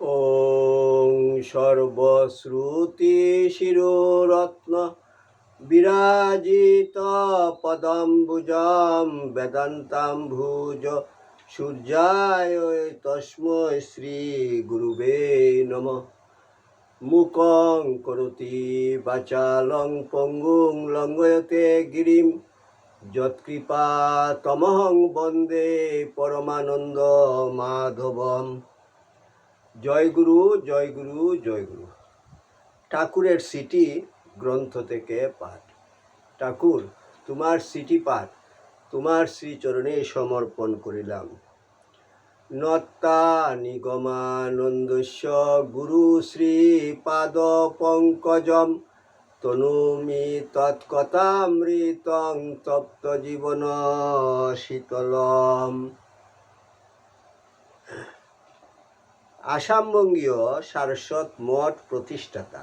ওং সর্বশ্রুতি শিরোরত্ন বিরাজিত পদম্বুজম বেদান্তাম ভুজ সূর্যায় তস্মৈ শ্রী গুরুবে নম। মুকং করতি বাচালং পঙ্গুং লঙ্গয়তে গিরিম। যৎকৃপা তমহং বন্দে পরমানন্দ মাধবম। জয় গুরু জয় গুরু জয় গুরু। ঠাকুরের সিটি গ্রন্থ থেকে পাঠ। ঠাকুর, তোমার সিটি পাঠ, তোমার শ্রীচরণে সমর্পণ করিলাম। নত্তা নিগমানন্দস্য গুরু শ্রী পাদ পঙ্কজম তনুমি তৎকথামৃতং তপ্ত জীবন শীতলম। আসামবঙ্গীয় সারস্বত মঠ প্রতিষ্ঠাতা।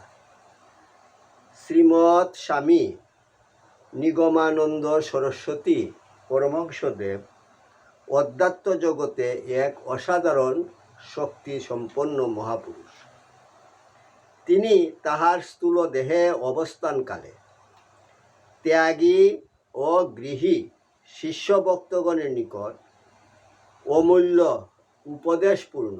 শ্রীমৎ স্বামী নিগমানন্দ সরস্বতী পরমহংসদেব অধ্যাত্ম জগতে এক অসাধারণ শক্তি সম্পন্ন মহাপুরুষ। তিনি তাহার স্থূল দেহে অবস্থানকালে ত্যাগী ও গৃহী শিষ্য ভক্তগণের নিকট অমূল্য উপদেশপূর্ণ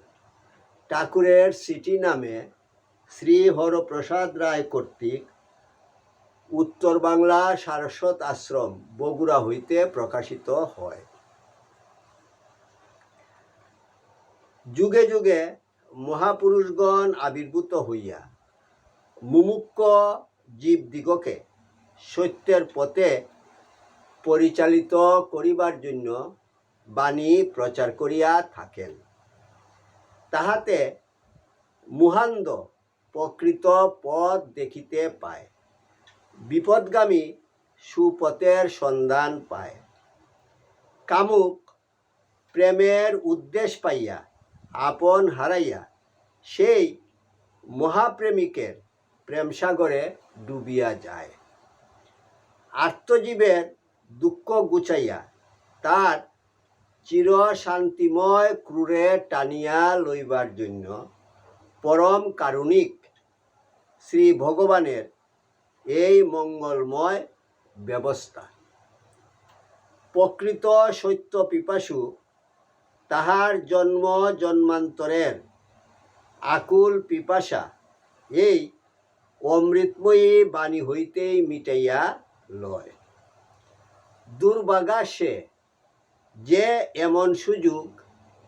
ঠাকুরের সিটি নামে শ্রী হরপ্রসাদ রায় কর্তৃক উত্তর বাংলা সারস্বত আশ্রম বগুড়া হইতে প্রকাশিত হয়। যুগে যুগে মহাপুরুষগণ আবির্ভূত হইয়া মুমুক্ষ জীবদিগকে সত্যের পথে পরিচালিত করিবার জন্য বাণী প্রচার করিয়া থাকেন। তাহাতে মুহান্দ প্রকৃত পথ দেখিতে পায়। বিপদগামী সুপথের সন্ধান পায়। কামুক প্রেমের উদ্দেশ্য পাইয়া, আপন হারাইয়া, সেই মহাপ্রেমিকের প্রেমসাগরে ডুবিয়া যায়। আত্মজীবের দুঃখ গুছাইয়া তার চির শান্তিময় ক্রুরে টানিয়া লইবার জন্য পরম কারুণিক শ্রী ভগবানের এই মঙ্গলময় ব্যবস্থা। প্রকৃত সত্য পিপাসু তাহার জন্ম জন্মান্তরের আকুল পিপাসা এই অমৃতময়ী বাণী হইতেই মিটাইয়া লয়। দুর্ভাগা সে যে এমন সুযোগ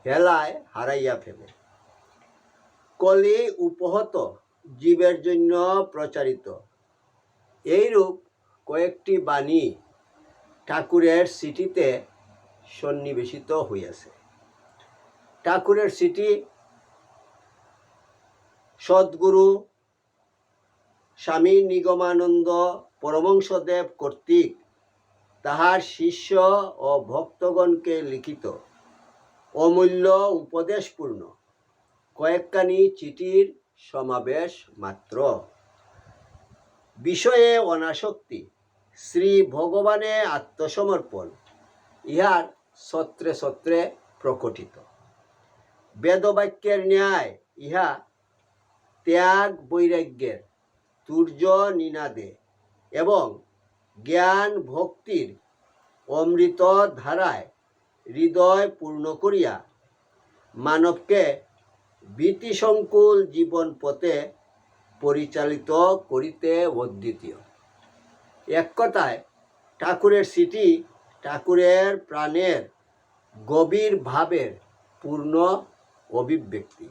হেলায় হারাইয়া ফেলে। কলি উপহত জীবের জন্য প্রচারিত। এইরূপ কয়েকটি বাণী ঠাকুরের সিটিতে সন্নিবেশিত হইয়াছে। ঠাকুরের সিটি সদ্গুরু স্বামী নিগমানন্দ পরমংসদেব কর্তৃক তাহার শিষ্য ও ভক্তগণকে লিখিত। অমূল্য উপদেশপূর্ণ। কয়েকখানি চিঠির সমাবেশ মাত্র। বিষয়ে অনাসক্তি। শ্রী ভগবানে আত্মসমর্পণ। ইহার সত্রে সত্রে প্রকটিত। বেদবাক্যের ন্যায় ইহা ত্যাগ বৈরাগ্যের তুর্য নিনাদে এবং জ্ঞান ভক্তির অমৃত ধারায় হৃদয় পূর্ণ করিয়া মানবকে ভীতিসংকুল জীবন পথে পরিচালিত করিতে অদ্বিতীয়। এক কথায়, ঠাকুরের সিটি ঠাকুরের প্রাণের গভীর ভাবের পূর্ণ অভিব্যক্তি।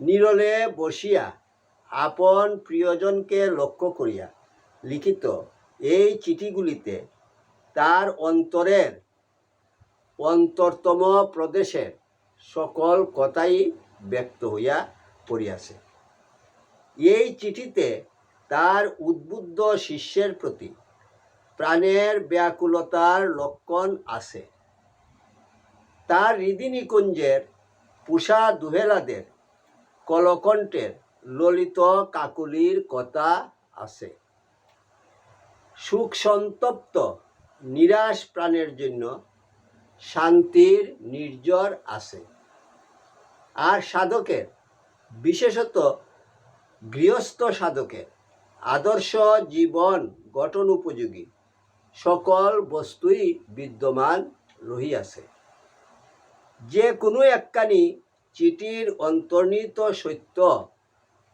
নিরলে বসিয়া আপন প্রিয়জনকে লক্ষ্য করিয়া লিখিত এই চিঠিগুলিতে তার অন্তরের অন্তরতম প্রদেশের সকল কথাই ব্যক্ত হইয়া পড়িয়াছে। এই চিঠিতে তার উদ্বুদ্ধ শিষ্যের প্রতি প্রাণের ব্যাকুলতার লক্ষণ আছে। তার হৃদিনিকুঞ্জের পুষা দুহেলাদের কলকণ্ঠের ললিত কাকুলির কথা আছে। সুখ সন্তপ্ত, নিরাশ প্রাণের জন্য শান্তির নির্জর আছে। আর সাধকের, বিশেষত গৃহস্থ সাধকের, আদর্শ জীবন গঠন উপযোগী, সকল বস্তুই বিদ্যমান রহিয়াছে। যে কোনো একখানি চিঠির অন্তর্নিহিত সত্য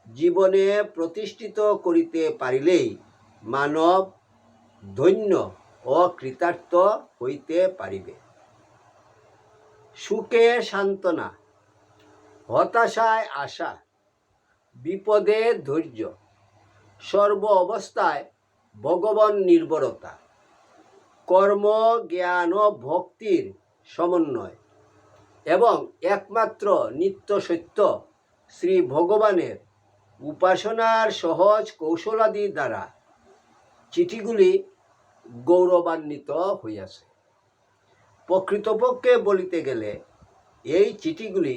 জীবনে প্রতিষ্ঠিত করিতে পারিলেই মানব ধন্য ও কৃতার্থ হইতে পারিবে। সুখে সান্ত্বনা, হতাশায় আশা, বিপদে ধৈর্য, সর্ব অবস্থায় ভগবান নির্ভরতা কর্ম, জ্ঞান ও ভক্তির সমন্বয় এবং একমাত্র নিত্য সত্য শ্রী ভগবানের উপাসনার সহজ কৌশলাদি দ্বারা চিঠিগুলি গৌরবান্বিত হইয়াছে। প্রকৃতপক্ষে বলিতে গেলে এই চিঠিগুলি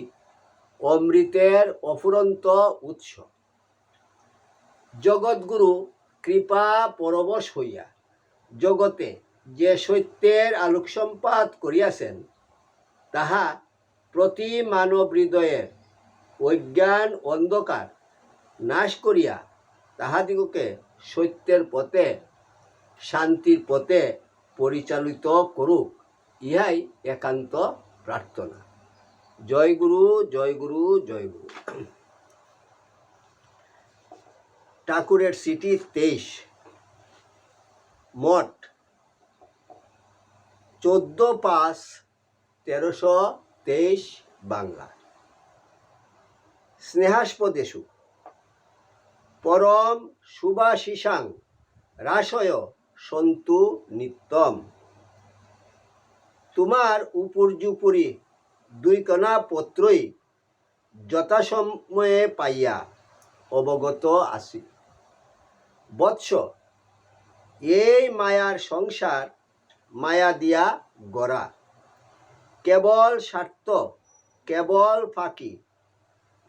অমৃতের অফুরন্ত উৎস। জগৎগুরু কৃপা পরবশ হইয়া জগতে যে সত্যের আলোকসম্পাত করিয়াছেন, তাহা প্রতি মানব হৃদয়ের অজ্ঞান অন্ধকার নাশ করিয়া তাহাদিগকে সত্যের পথে, শান্তির পথে পরিচালিত করুক, ইহাই একান্ত প্রার্থনা। জয় গুরু জয় গুরু জয় গুরু। ঠাকুরের সিটি তেইশ, মঠ চোদ্দ পাঁচ তেরোশো তেইশ বাংলা। স্নেহাস্পদেশু পরম সুভাশিসাং রাসয় সন্তু নিত্যম। তোমার উপর্যুপুরি দুই কণা পত্রই যথাসময়ে পাইয়া অবগত আছি। বৎস, এই মায়ার সংসার মায়া দিয়া গড়া। কেবল স্বার্থ, কেবল ফাঁকি,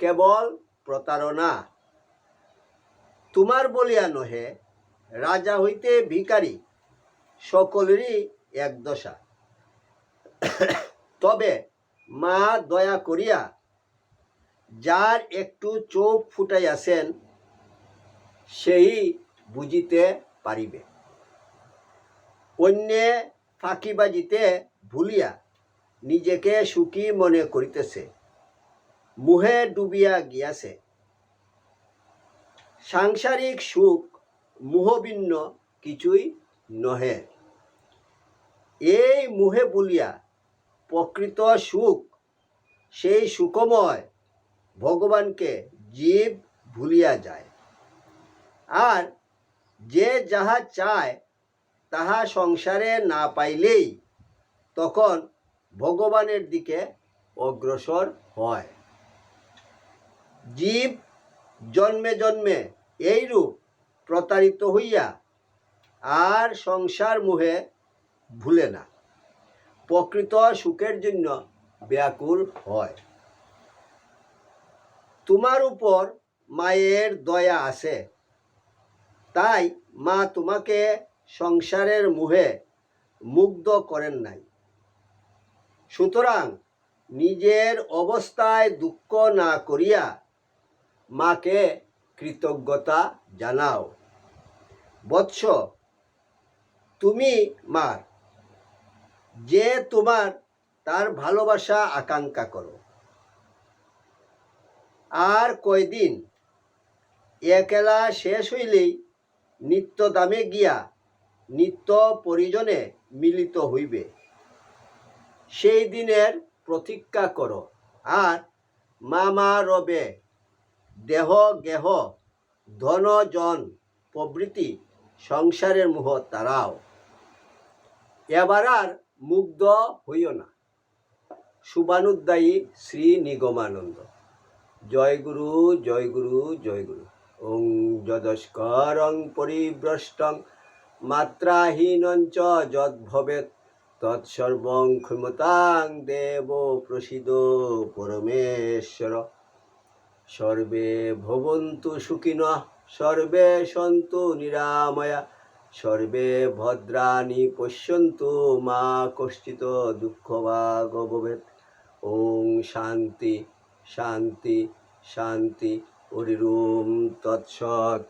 কেবল প্রতারণা। তোমার বলিয়া নহে, রাজা হইতে ভিকারী সকলেরই এক দশা। তবে মা দয়া করিয়া যার একটু চোখ ফুটাইয়াছেন, সেই বুঝিতে পারিবে। অন্যে ফাঁকিবাজিতে ভুলিয়া নিজেকে সুখী মনে করিতেছে। মুহে ডুবিয়া গিয়াছে। সাংসারিক সুখ মোহভিন্ন কিছুই নহে। এই মুহে বলিয়া প্রকৃত সুখ, সেই সুখময় ভগবানকে জীব ভুলিয়া যায়। আর যে যাহা চায়, তাহা সংসারে না পাইলেই তখন ভগবানের দিকে অগ্রসর হয়। জীব জন্মে জন্মে এইরূপ প্রতারিত হইয়া আর সংসার মুহে ভুলে না। প্রকৃত সুখের জন্য ব্যাকুল হয়। তোমার উপর মায়ের দয়া আছে। তাই মা তোমাকে সংসারের মুহে মুগ্ধ করেন নাই। সুতরাং নিজের অবস্থায় দুঃখ না করিয়া মাকে কৃতজ্ঞতা জানাও। বৎস, তুমি মার, যে তোমার তার ভালোবাসা, আকাঙ্ক্ষা করো। আর কয়দিন? একেলা শেষ হইলেই নিত্য দামে গিয়া নিত্য পরিজনে মিলিত হইবে। সেই দিনের প্রতীক্ষা করো। আর মামা রবে দেহ গেহ ধন জন প্রভৃতি সংসারের মোহ তারাও। এবার আর মুগ্ধ হইও না। শুভানুদ্দায়ী শ্রী নিগমানন্দ। জয় গুরু জয় গুরু জয় গুরু। ওং যদস্করং পরিভ্রষ্টং মাত্রাহীনঞ্চ যদ্ভবেৎ তৎসর্বং ক্ষমতাং দেব প্রসিদ পরমেশ্বর। সর্বে ভবন্তু সুখিন, সর্বে সন্তু নিরাময়া, সর্বে ভদ্রাণি পশ্যন্তু মা কষ্টিত দুঃখ ভাগ গভেদ ওং শান্তি শান্তি শান্তি, হরিরোম তৎসৎ।